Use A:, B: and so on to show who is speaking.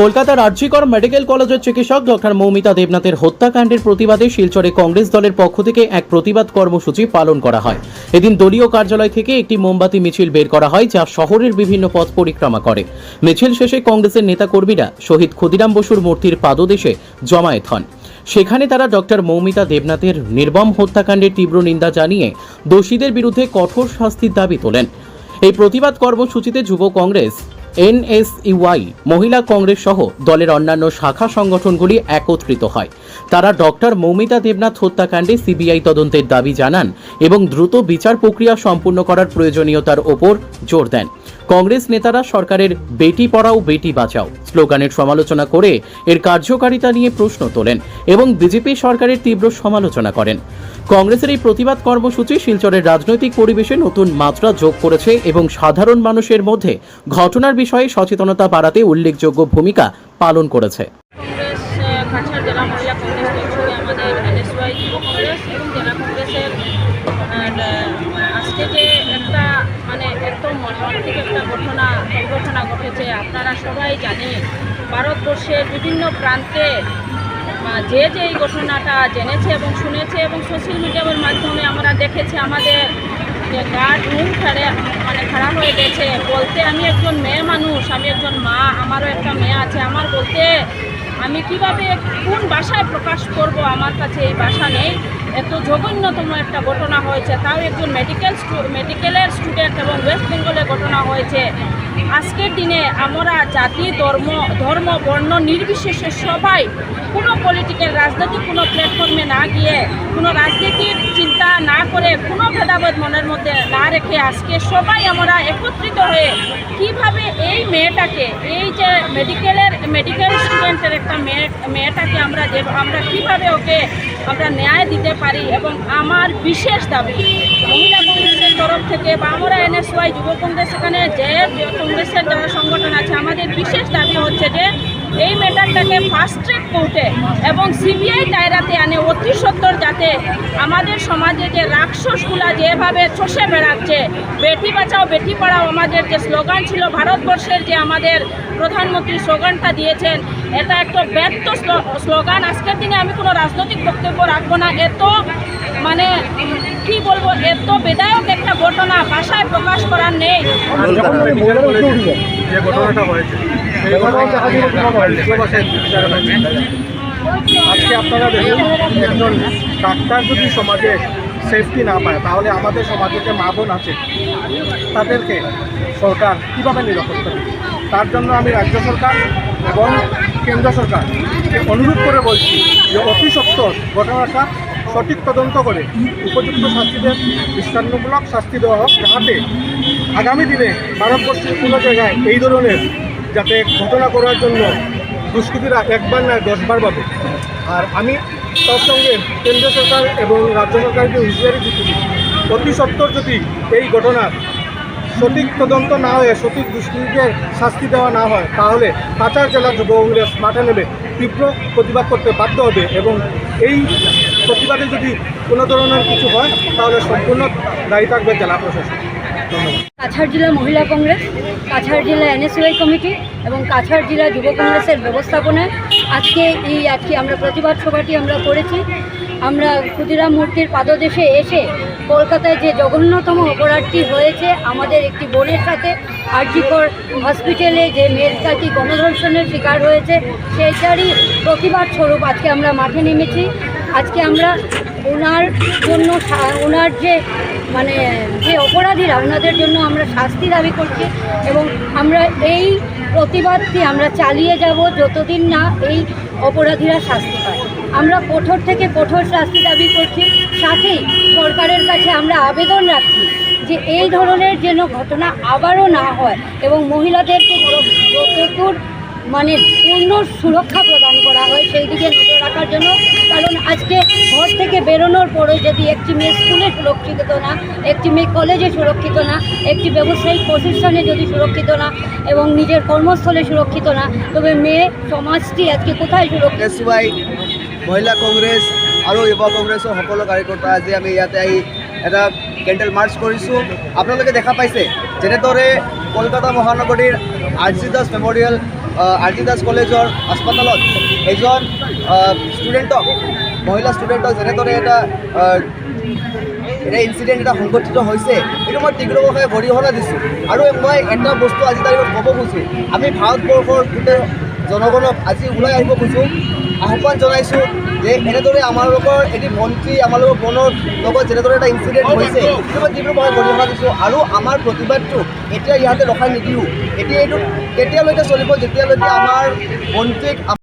A: কলকাতার আরজিকর মেডিকেল কলেজের চিকিৎসক ডক্টর মৌমিতা দেবনাথের হত্যাকাণ্ডের প্রতিবাদে শিলচরে কংগ্রেস দলের পক্ষ থেকে এক প্রতিবাদ কর্মসূচি পালন করা হয়। এদিন দলীয় কার্যালয় থেকে একটি মোমবাতি মিছিল বের করা হয়, যা শহরের বিভিন্ন পথ পরিক্রমা করে। মিছিল শেষে কংগ্রেসের নেতাকর্মীরা শহীদ ক্ষুদিরাম বসুর মূর্তির পাদদেশে জমায়েত হন। সেখানে তারা ডক্টর মৌমিতা দেবনাথের নির্মম হত্যাকাণ্ডের তীব্র নিন্দা জানিয়ে দোষীদের বিরুদ্ধে কঠোর শাস্তির দাবি তোলেন। এই প্রতিবাদ কর্মসূচিতে যুব কংগ্রেস এনএসইউআই, মহিলা কংগ্রেস সহ দলের অন্যান্য শাখা সংগঠনগুলি একত্রিত হয়। তারা ডক্টর মৌমিতা দেবনাথ হত্যাকাণ্ডে সিবিআই তদন্তের দাবি জানান এবং দ্রুত বিচার প্রক্রিয়া সম্পূর্ণ করার প্রয়োজনীয়তার ওপর জোর দেন। কংগ্রেস নেতারা সরকারের বেটি পড়াও, বেটি বাঁচাও স্লোগানের সমালোচনা করে এর কার্যকারিতা নিয়ে প্রশ্ন তোলেন এবং বিজেপি সরকারের তীব্র সমালোচনা করেন। কংগ্রেসের এই প্রতিবাদ কর্মসূচি শিলচরের রাজনৈতিক পরিবেশে নতুন মাত্রা যোগ করেছে এবং সাধারণ মানুষের মধ্যে ঘটনার বিষয়ে সচেতনতা বাড়াতে উল্লেখযোগ্য ভূমিকা পালন করেছে।
B: ঘটনা দুর্ঘটনা ঘটেছে। আপনারা সবাই জানেন, ভারতবর্ষের বিভিন্ন প্রান্তে যে যে এই ঘটনাটা জেনেছে এবং শুনেছে এবং সোশ্যাল মিডিয়ার মাধ্যমে আমরা দেখেছি, আমাদের যে গার্ড রুম ছাড়ে মানে খারাপ হয়ে গেছে। বলতে আমি একজন মেয়ে মানুষ, আমি একজন মা, আমারও একটা মেয়ে আছে। আমার বলতে আমি কীভাবে, কোন ভাষায় প্রকাশ করব? আমার কাছে এই ভাষা নেই। এত জঘন্যতম একটা ঘটনা হয়েছে, তাও একজন মেডিকেল মেডিকেলের স্টুডেন্ট এবং ওয়েস্ট বেঙ্গলে ঘটনা হয়েছে। আজকের দিনে আমরা জাতি, ধর্ম ধর্ম, বর্ণ নির্বিশেষে সবাই কোনো পলিটিক্যাল রাজনৈতিক কোনো প্ল্যাটফর্মে না গিয়ে কোনো রাজনীতির চিন্তা না করে কোনো ভেদাভেদ মনের মধ্যে না রেখে আজকে সবাই আমরা একত্রিত হয়ে কীভাবে এই মেয়েটাকে, এই যে মেডিকেলের মেডিকেল স্টুডেন্টের একটা মেয়ে, মেয়েটাকে আমরা যে আমরা কীভাবে ওকে আমরা ন্যায় দিতে পারি এবং আমার বিশেষ দাবি, মহিলা কংগ্রেসের তরফ থেকে বা আমরা এনএসওয়াই যুব কংগ্রেস, এখানে যে কংগ্রেসের যারা সংগঠন আছে, আমাদের বিশেষ দাবি হচ্ছে যে এই ম্যাটারটাকে ফাস্ট ট্র্যাক কোর্টে এবং সিবিআই দায়রাতে আনে। অতি সত্তর যাতে আমাদের সমাজে যে রাক্ষসগুলা যেভাবে চষে বেড়াচ্ছে বেটি বাঁচাও বেটি পড়াও আমাদের যে স্লোগান ছিল ভারতবর্ষের যে আমাদের প্রধানমন্ত্রী স্লোগানটা দিয়েছেন এটা একটা ব্যর্থ স্লো- স্লোগান আজকের দিনে আমি কোনো রাজনৈতিক বক্তব্য রাখব না। এত মানে কি বলব এত বেদায়ক একটা ঘটনা ভাষায় প্রকাশ করার নেই।
C: আজকে আপনারা দেখুন একজন ডাক্তার যদি সমাজে সেফটি না পায়, তাহলে আমাদের সমাজে যে মা বোন আছে, তাদেরকে সরকার কীভাবে নিরাপত্তা দেবে তার জন্য আমি রাজ্য সরকার এবং কেন্দ্র সরকারকে অনুরোধ করে বলছি যে অতি সত্তর ঘটনাটা সঠিক তদন্ত করে উপযুক্ত শাস্তিদের দৃষ্টান্তমূলক শাস্তি দেওয়া হোক, যাতে আগামী দিনে ভারতবর্ষের কোনো জায়গায় এই ধরনের যাতে ঘটনা করার জন্য দুষ্কৃতীরা একবার না দশবার পাবে। আর আমি তার সঙ্গে কেন্দ্র সরকার এবং রাজ্য সরকারকে হুঁশিয়ারি দিচ্ছি অতি সত্তর যদি এই ঘটনার সঠিক তদন্ত না হয়ে, সঠিক দুষ্কৃতীদের শাস্তি দেওয়া না হয়, তাহলে কাছাড় জেলা যুব কংগ্রেস মাঠে নেবে তীব্র প্রতিবাদ করতে বাধ্য হবে এবং এই প্রতিবাদে যদি কোনো ধরনের কিছু হয়, তাহলে সম্পূর্ণ দায়ী থাকবে জেলা প্রশাসন। ধন্যবাদ।
D: কাছাড় জেলা মহিলা কংগ্রেস। কাছাড় জেলা এনএসইউআই কমিটি এবং কাছাড় জেলা যুব কংগ্রেসের ব্যবস্থাপনায় আজকে এই আজকে আমরা প্রতিবাদ সভাটি আমরা করেছি। আমরা ক্ষুদিরাম মূর্তির পাদদেশে এসে কলকাতায় যে জঘন্যতম অপরাধটি হয়েছে, আমাদের একটি বোনের সাথে আরজিকর হসপিটালে যে মেয়েটাটি গণধর্ষণের শিকার হয়েছে, সেইটারই প্রতিবাদ স্বরূপ আজকে আমরা মাঠে নেমেছি। আজকে আমরা ওনার জন্য ওনার যে মানে যে অপরাধীরা, ওনাদের জন্য আমরা শাস্তি দাবি করছি এবং আমরা এই প্রতিবাদটি আমরা চালিয়ে যাব যতদিন না এই অপরাধীরা শাস্তি পায়। আমরা কঠোর থেকে কঠোর শাস্তি দাবি করছি, সাথেই সরকারের কাছে আমরা আবেদন রাখছি যে এই ধরনের যেন ঘটনা আবারও না হয় এবং মহিলাদেরকে যতদূর মানে পূর্ণ সুরক্ষা প্রদান করা হয় সেই দিকে নজর রাখার জন্য। কারণ আজকে ঘর থেকে বেরোনোর পরে যদি একটি মেয়ে স্কুলে সুরক্ষিত না, একটি মেয়ে কলেজে সুরক্ষিত না, একটি ব্যবসায়িক প্রতিষ্ঠানে যদি সুরক্ষিত না এবং নিজের কর্মস্থলে সুরক্ষিত না, তবে মেয়ে সমাজটি আজকে কোথায় সুরক্ষিত?
E: মহিলা কংগ্ৰেছ আৰু যুৱ কংগ্ৰেছৰ সকলো কাৰ্যকৰ্তা আজি আমি ইয়াতে আহি এটা কেণ্ডেল মাৰ্চ কৰিছোঁ আপোনালোকে দেখা পাইছে। যেনেদৰে কলকাতা মহানগৰীৰ R G Das memorial R Das কলেজৰ হাস্পাতালত এজন ষ্টুডেণ্টক মহিলা ষ্টুডেণ্টক যেনেদৰে এটা এটা ইনচিডেণ্ট এটা সংঘটিত হৈছে এইটো মই তীব্ৰভাৱে গৰিহণা দিছোঁ। আৰু মই এটা বস্তু আজি তাৰিখত ক'ব খুজিছোঁ। আমি ভাৰতবৰ্ষৰ গোটেই জনগণক আজি ওলাই আহিব খোজোঁ আহ্বান জনাইছোঁ যে এনেদৰে আমালোকৰ এটি ভণ্টি আমালোকৰ বোনৰ লগত যেনেদৰে এটা ইঞ্চিডেণ্ট হৈছে সেইটো মই তীব্ৰভাৱে গৰিহণা দিছোঁ আৰু আমাৰ প্ৰতিবাদটো এতিয়া ইয়াতে ৰখাই নিদিওঁ। এতিয়া এইটো কেতিয়ালৈকে চলিব, যেতিয়ালৈকে আমাৰ ভণ্টিক